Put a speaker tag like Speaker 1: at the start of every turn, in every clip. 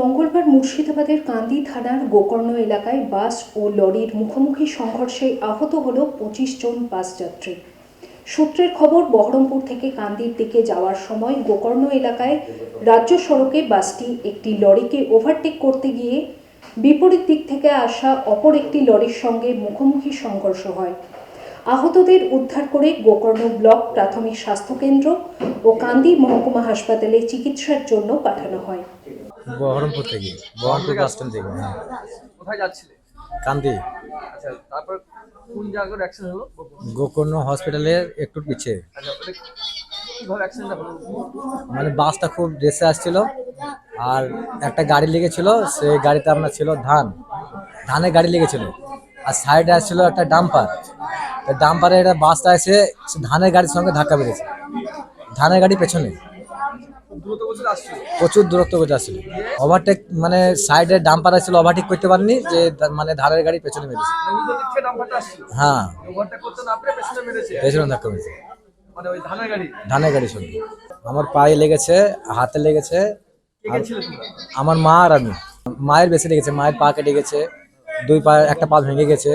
Speaker 1: মঙ্গলবার মুর্শিদাবাদের কান্দি থানার গোকর্ণ এলাকায় বাস ও লরির মুখোমুখি সংঘর্ষে আহত হল পঁচিশ জন বাস যাত্রী। সূত্রের খবর, বহরমপুর থেকে কান্দির দিকে যাওয়ার সময় গোকর্ণ এলাকায় রাজ্য সড়কে বাসটি একটি লরিকে ওভারটেক করতে গিয়ে বিপরীত দিক থেকে আসা অপর একটি লরির সঙ্গে মুখোমুখি সংঘর্ষ হয়। আহতদের উদ্ধার করে গোকর্ণ ব্লক প্রাথমিক স্বাস্থ্যকেন্দ্র ও কান্দি মহকুমা হাসপাতালে চিকিৎসার জন্য পাঠানো হয়।
Speaker 2: বহরমপুর থেকে বহরমপুর বাস স্ট্যান্ড থেকে হ্যাঁ।
Speaker 3: কোথায় যাচ্ছিলে?
Speaker 2: কান্দি
Speaker 3: আচ্ছা তারপর কোন জায়গার অ্যাক্সিডেন্ট হলো?
Speaker 2: গোকর্ণ হসপিটালের একটু পিছে।
Speaker 3: আচ্ছা
Speaker 2: মানে বাসটা খুব রেসে আসছিল আর একটা গাড়ি লেগেছিল সেই গাড়িতে আপনার ছিল ধান। ধানের গাড়ি লেগেছিল আর সাইডে আসছিল একটা ডাম্পার ডাম্পারে একটা বাসটা এসে ধানের গাড়ির সঙ্গে ধাক্কা মেরেছে। ধানের গাড়ি পেছনে
Speaker 3: খুব দ্রুত বলছিল আসছিল
Speaker 2: প্রচুর দূরত্ব করে আসছিল। ওভারটেক মানে সাইডে ডাম্পার আসছিল ওভারটেক করতে পারেনি যে মানে ধারের গাড়ি পেছনে মেরেছে।
Speaker 3: মানে
Speaker 2: হ্যাঁ।
Speaker 3: পেছনে
Speaker 2: ধাক্কা মেরেছে।
Speaker 3: মানে ধানের গাড়ি?
Speaker 2: সঙ্গে। আমার পায়ে লেগেছে হাতে লেগেছে আমার মা আর আমি। মায়ের বেশি লেগেছে মায়ের পা কেটে গেছে দুই পা একটা পা ভেঙে গেছে।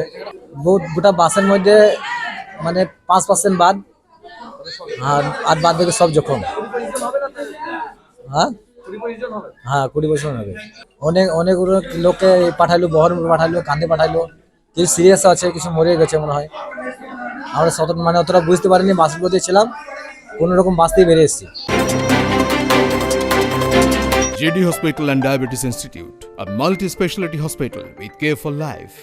Speaker 2: গোটা বাসের মধ্যে মানে পাঁচ পার্সেন্ট বাদ আর আর বাদ বাকি সব জখম। হ্যাঁ? হ্যাঁ কুড়ি বছর হবে। অনেক অনেক লোককে পাঠাইলো বহরমপুর পাঠাইলো কান্দে পাঠাইলো। কিছু সিরিয়াস আছে কিছু মরে গেছে মনে হয়। আমরা সত মানে অতটা বুঝতে পারিনি বাসের মধ্যে ছিলাম। কোনো রকম বাস দিয়ে বেরিয়ে এসেছি।
Speaker 4: JD Hospital and Diabetes Institute, a multi specialty hospital with care for life.